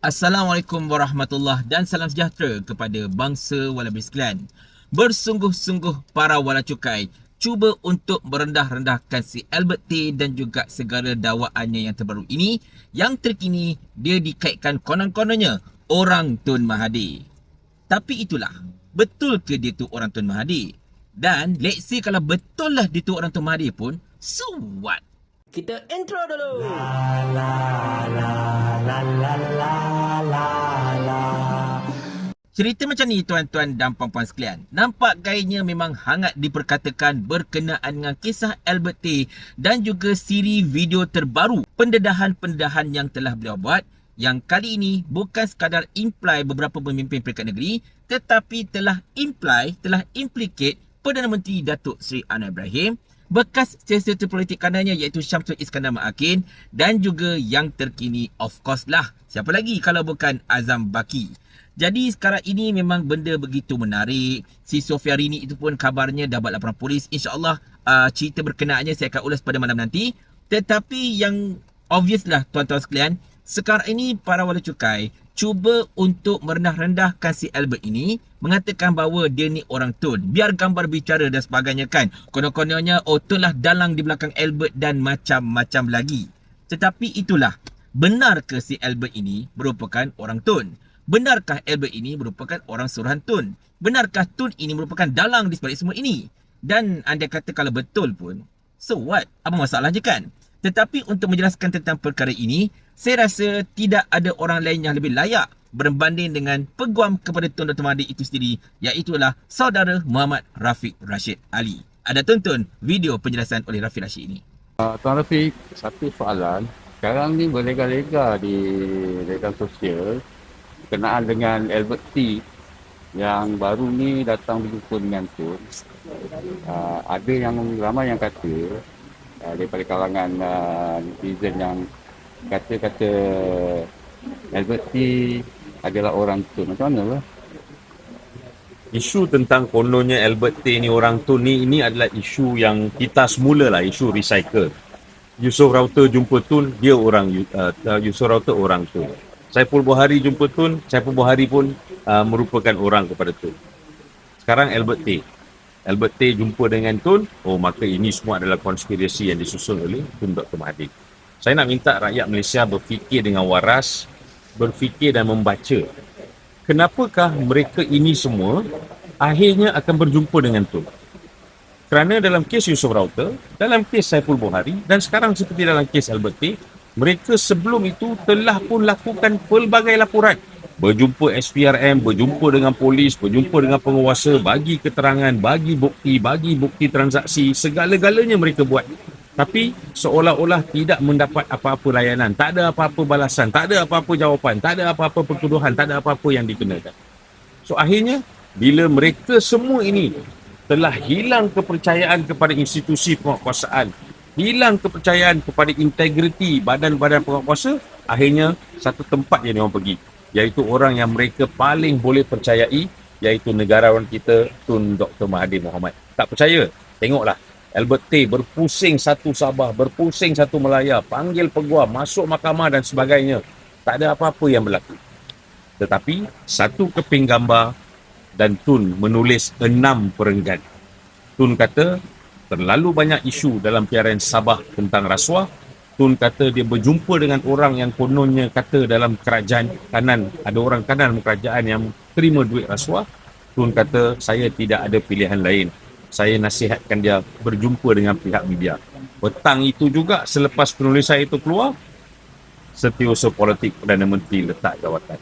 Assalamualaikum warahmatullahi dan salam sejahtera kepada bangsa wala sekalian. Bersungguh-sungguh para wala cukai cuba untuk merendah-rendahkan si Albert T dan juga segala dakwaannya yang terbaru ini yang terkini dia dikaitkan konon-kononnya orang Tun Mahathir. Tapi itulah, betul ke dia tu orang Tun Mahathir? Dan let's say kalau betul lah dia tu orang Tun Mahathir pun, so what? Kita intro dulu. La la la la la la la la. Cerita macam ni tuan-tuan dan puan-puan sekalian. Nampak gayanya memang hangat diperkatakan berkenaan dengan kisah Albert T dan juga siri video terbaru pendedahan-pendedahan yang telah beliau buat yang kali ini bukan sekadar imply beberapa pemimpin peringkat negeri tetapi telah imply, telah implicate Perdana Menteri Datuk Seri Anwar Ibrahim bekas setiausaha politik kanannya iaitu Syamsul Iskandar Ma'akin dan juga yang terkini of course lah siapa lagi kalau bukan Azam Baki. Jadi sekarang ini memang benda begitu menarik. Si Sofia Rini itu pun kabarnya dah buat laporan polis. InsyaAllah uh, cerita berkenaannya saya akan ulas pada malam nanti. Tetapi yang obvious lah tuan-tuan sekalian. Sekarang ini para wala cukai cuba untuk merendah-rendahkan si Albert ini mengatakan bahawa dia ni orang Tun. Biar gambar bicara dan sebagainya kan. Konon-kononnya oh Tun lah dalang di belakang Albert dan macam-macam lagi. Tetapi itulah. Benar ke si Albert ini merupakan orang Tun? Benarkah Albert ini merupakan orang suruhan Tun? Benarkah Tun ini merupakan dalang di sebalik semua ini? Dan anda kata kalau betul pun, so what? Apa masalahnya kan? Tetapi untuk menjelaskan tentang perkara ini, saya rasa tidak ada orang lain yang lebih layak berbanding dengan peguam kepada Tun Dr. Mahathir itu sendiri iaitulah saudara Muhammad Rafiq Rashid Ali. Ada tonton video penjelasan oleh Rafiq Rashid ini. Uh, Tuan Rafiq, satu soalan. Sekarang ni berlega-lega di legal sosial kenaan dengan Albert T yang baru ni datang berjumpa dengan Tun. Uh, ada yang ramai yang kata uh, daripada kalangan uh, netizen yang kata-kata Albert T adalah orang tu. Macam mana lah? Isu tentang kononnya Albert T ni orang tu ni ini adalah isu yang kita semula lah isu recycle. Yusof Rauter jumpa Tun, dia orang uh, Yusof Rauter orang Tun. Saiful Buhari jumpa Tun, Saiful Buhari pun uh, merupakan orang kepada Tun. Sekarang Albert T. Albert T jumpa dengan Tun, oh maka ini semua adalah konspirasi yang disusun oleh Tun Dr. Mahathir. Saya nak minta rakyat Malaysia berfikir dengan waras, berfikir dan membaca. Kenapakah mereka ini semua akhirnya akan berjumpa dengan Tun? Kerana dalam kes Yusof Rauter, dalam kes Saiful Buhari dan sekarang seperti dalam kes Albert T, mereka sebelum itu telah pun lakukan pelbagai laporan. Berjumpa SPRM, berjumpa dengan polis, berjumpa dengan penguasa, bagi keterangan, bagi bukti, bagi bukti transaksi, segala-galanya mereka buat. Tapi seolah-olah tidak mendapat apa-apa layanan, tak ada apa-apa balasan, tak ada apa-apa jawapan, tak ada apa-apa pertuduhan, tak ada apa-apa yang dikenakan. So akhirnya bila mereka semua ini telah hilang kepercayaan kepada institusi penguasaan, hilang kepercayaan kepada integriti badan-badan penguasa, akhirnya satu tempat yang diorang pergi, iaitu orang yang mereka paling boleh percayai, iaitu negarawan kita Tun Dr. Mahathir Mohamad. Tak percaya? Tengoklah Albert T berpusing satu Sabah, berpusing satu Melaya, panggil peguam, masuk mahkamah dan sebagainya. Tak ada apa-apa yang berlaku. Tetapi satu keping gambar dan Tun menulis enam perenggan. Tun kata terlalu banyak isu dalam PRN Sabah tentang rasuah. Tun kata dia berjumpa dengan orang yang kononnya kata dalam kerajaan kanan, ada orang kanan kerajaan yang terima duit rasuah. Tun kata saya tidak ada pilihan lain saya nasihatkan dia berjumpa dengan pihak media. Petang itu juga selepas penulisan itu keluar, setiausaha politik Perdana Menteri letak jawatan.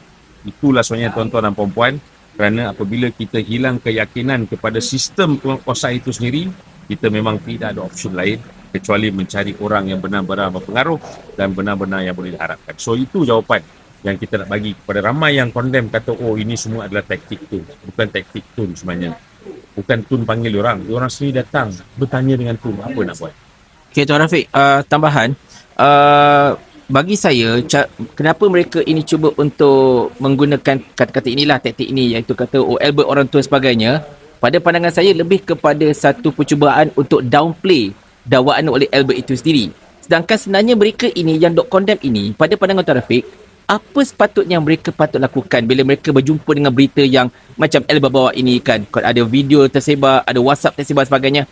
Itulah sebenarnya tuan-tuan dan puan-puan kerana apabila kita hilang keyakinan kepada sistem penguasaan itu sendiri, kita memang tidak ada opsi lain kecuali mencari orang yang benar-benar berpengaruh dan benar-benar yang boleh diharapkan. So itu jawapan yang kita nak bagi kepada ramai yang condemn kata oh ini semua adalah taktik tu. Bukan taktik tu sebenarnya. Bukan Tun panggil orang. Orang sendiri datang bertanya dengan Tun apa nak buat? Okay Tuan Rafiq uh, tambahan. Uh, bagi saya ca- kenapa mereka ini cuba untuk menggunakan kata-kata inilah taktik ini iaitu kata oh Albert orang Tun sebagainya. Pada pandangan saya lebih kepada satu percubaan untuk downplay dakwaan oleh Albert itu sendiri sedangkan sebenarnya mereka ini yang dok condemn ini pada pandangan Tuan Rafiq apa sepatutnya mereka patut lakukan bila mereka berjumpa dengan berita yang macam Albert bawa ini kan ada video tersebar ada WhatsApp tersebar sebagainya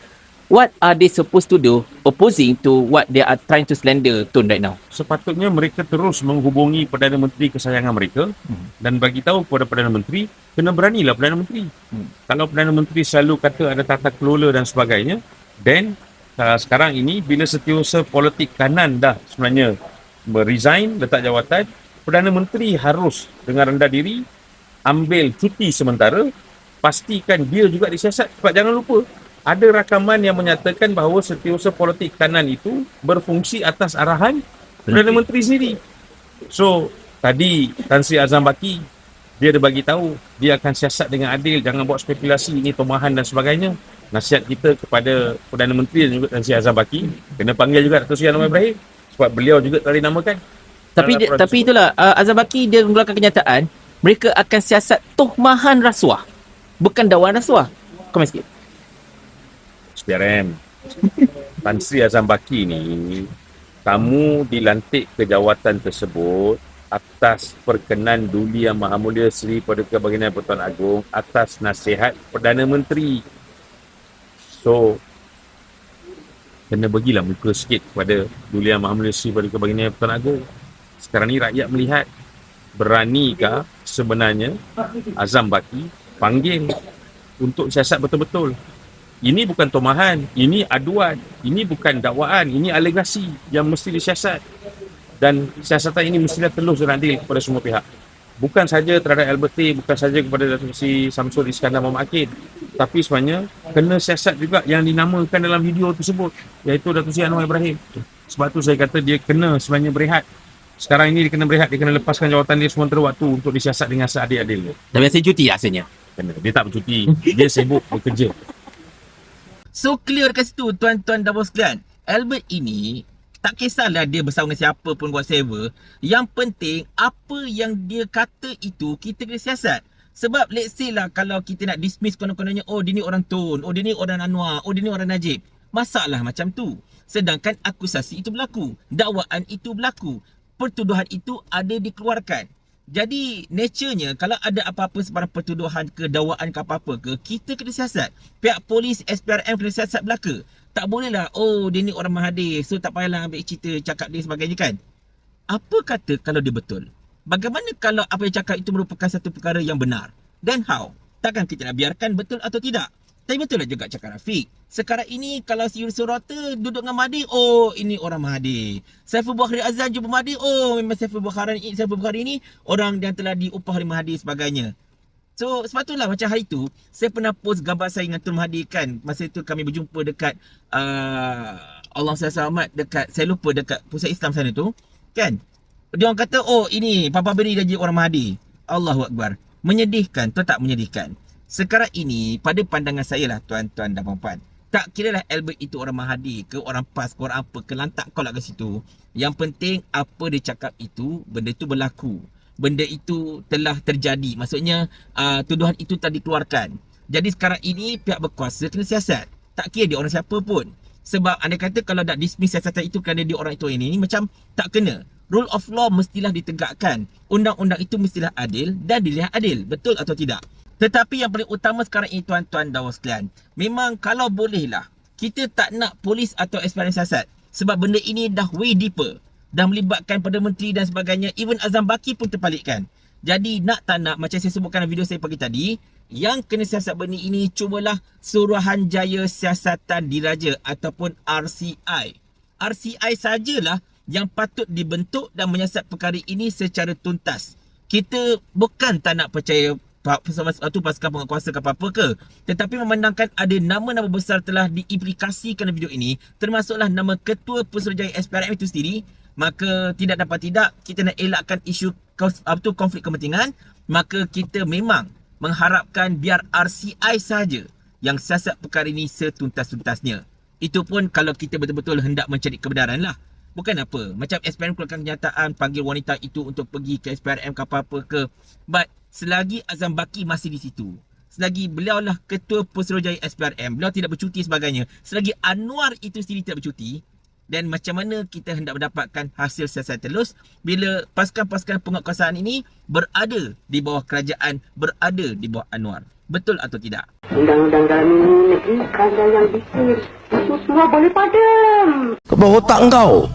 what are they supposed to do opposing to what they are trying to slander Tun right now Sepatutnya mereka terus menghubungi Perdana Menteri kesayangan mereka Hmm. dan bagi tahu kepada Perdana Menteri, kena beranilah Perdana Menteri. Hmm. Kalau Perdana Menteri selalu kata ada tata kelola dan sebagainya, then uh, sekarang ini bila setiausaha politik kanan dah sebenarnya resign, letak jawatan, Perdana Menteri harus dengan rendah diri ambil cuti sementara, pastikan dia juga disiasat. Sebab jangan lupa, ada rakaman yang menyatakan bahawa setiausaha politik kanan itu berfungsi atas arahan Perdana Menteri sendiri. So, tadi Tan Sri Azam Baki dia ada bagi tahu dia akan siasat dengan adil, jangan buat spekulasi ini tomahan dan sebagainya. Nasihat kita kepada Perdana Menteri dan juga Tan Sri Azam Baki kena panggil juga Dato' Sri Anwar Ibrahim sebab beliau juga telah dinamakan. tapi dia, tapi tersebut. itulah uh, Azam Baki dia mengeluarkan kenyataan mereka akan siasat tohmahan rasuah bukan dakwaan rasuah komen sikit SPRM. Tan Sri Azam Baki ni kamu dilantik ke jawatan tersebut atas perkenan Duli Yang Maha Mulia Seri Paduka Baginda Pertuan Agong atas nasihat Perdana Menteri. So kena bagilah muka sikit kepada Duli Yang Maha Mulia Seri Paduka Baginda Pertuan Agong. Sekarang ni rakyat melihat beranikah sebenarnya Azam Baki panggil untuk siasat betul-betul. Ini bukan tomahan, ini aduan, ini bukan dakwaan, ini alegasi yang mesti disiasat. Dan siasatan ini mestilah telus dan adil kepada semua pihak. Bukan saja terhadap Albert T, bukan saja kepada Datuk Si Samsul Iskandar Muhammad Akid. Tapi sebenarnya kena siasat juga yang dinamakan dalam video tersebut, iaitu Datuk Si Anwar Ibrahim. Sebab tu saya kata dia kena sebenarnya berehat. Sekarang ini dia kena berehat, dia kena lepaskan jawatan dia sementara waktu untuk disiasat dengan seadil-adil. dah biasa cuti rasanya Kena. Dia tak bercuti, dia sibuk bekerja. So clear kat situ tuan-tuan dan bos sekalian. Albert ini tak kisahlah dia bersama dengan siapa pun whatsoever. Yang penting apa yang dia kata itu kita kena siasat. Sebab let's say lah kalau kita nak dismiss konon-kononnya oh dia ni orang Tun, oh dia ni orang Anwar, oh dia ni orang Najib. Masalah macam tu. Sedangkan akusasi itu berlaku. Dakwaan itu berlaku. Pertuduhan itu ada dikeluarkan. Jadi naturenya kalau ada apa-apa sebarang pertuduhan ke dakwaan ke apa-apa ke kita kena siasat. Pihak polis SPRM kena siasat belaka. Tak boleh lah oh dia ni orang Mahathir so tak payahlah ambil cerita cakap dia sebagainya kan. Apa kata kalau dia betul? Bagaimana kalau apa yang cakap itu merupakan satu perkara yang benar? Then how? Takkan kita nak biarkan betul atau tidak? Tapi betul lah juga cakap Rafiq. Sekarang ini kalau si Yusuf Rota duduk dengan Mahdi, oh ini orang Mahdi. Saiful Bukhari Azan jumpa Mahdi, oh memang Saiful Bukhari ini, Saiful Bukhari ini orang yang telah diupah oleh Mahdi sebagainya. So sebab itulah macam hari tu saya pernah post gambar saya dengan Tun Mahathir kan. Masa itu kami berjumpa dekat uh, Allah saya selamat dekat saya lupa dekat pusat Islam sana tu kan? Dia orang kata oh ini Papa Beri dah jadi orang Mahdi. Allahu Akbar. Menyedihkan atau tak menyedihkan? Sekarang ini pada pandangan saya lah tuan-tuan dan puan-puan tak kira lah Albert itu orang Mahdi ke orang PAS ke orang apa ke lantak kau lah ke situ. Yang penting apa dia cakap itu benda itu berlaku benda itu telah terjadi. Maksudnya uh, tuduhan itu telah dikeluarkan. Jadi sekarang ini pihak berkuasa kena siasat. Tak kira dia orang siapa pun. Sebab anda kata kalau nak dismiss siasatan itu kerana dia orang itu ini, ini macam tak kena. Rule of law mestilah ditegakkan. Undang-undang itu mestilah adil dan dilihat adil. Betul atau tidak? Tetapi yang paling utama sekarang ini tuan-tuan dan sekalian. Memang kalau bolehlah kita tak nak polis atau SPRM siasat. Sebab benda ini dah way deeper dah melibatkan Perdana Menteri dan sebagainya. Even Azam Baki pun terpalikkan. Jadi nak tak nak macam saya sebutkan dalam video saya pagi tadi, yang kena siasat benda ini cubalah Suruhanjaya Siasatan Diraja ataupun RCI. RCI sajalah yang patut dibentuk dan menyiasat perkara ini secara tuntas. Kita bukan tak nak percaya satu pasukan penguasa ke apa-apa ke. Tetapi memandangkan ada nama-nama besar telah diimplikasikan dalam video ini, termasuklah nama Ketua Pusuruhanjaya SPRM itu sendiri, maka tidak dapat tidak kita nak elakkan isu apa tu konflik kepentingan maka kita memang mengharapkan biar RCI saja yang siasat perkara ini setuntas-tuntasnya. Itu pun kalau kita betul-betul hendak mencari kebenaran lah. Bukan apa macam SPRM keluarkan kenyataan panggil wanita itu untuk pergi ke SPRM ke apa-apa ke. But selagi Azam Baki masih di situ selagi beliau lah ketua Pusuruhanjaya SPRM beliau tidak bercuti sebagainya selagi Anwar itu sendiri tidak bercuti dan macam mana kita hendak mendapatkan hasil siasat telus bila pasukan-pasukan penguatkuasaan ini berada di bawah kerajaan, berada di bawah Anwar. Betul atau tidak? Undang-undang dalam ini negeri kerajaan yang bikin. Itu semua boleh padam. Kau otak kau.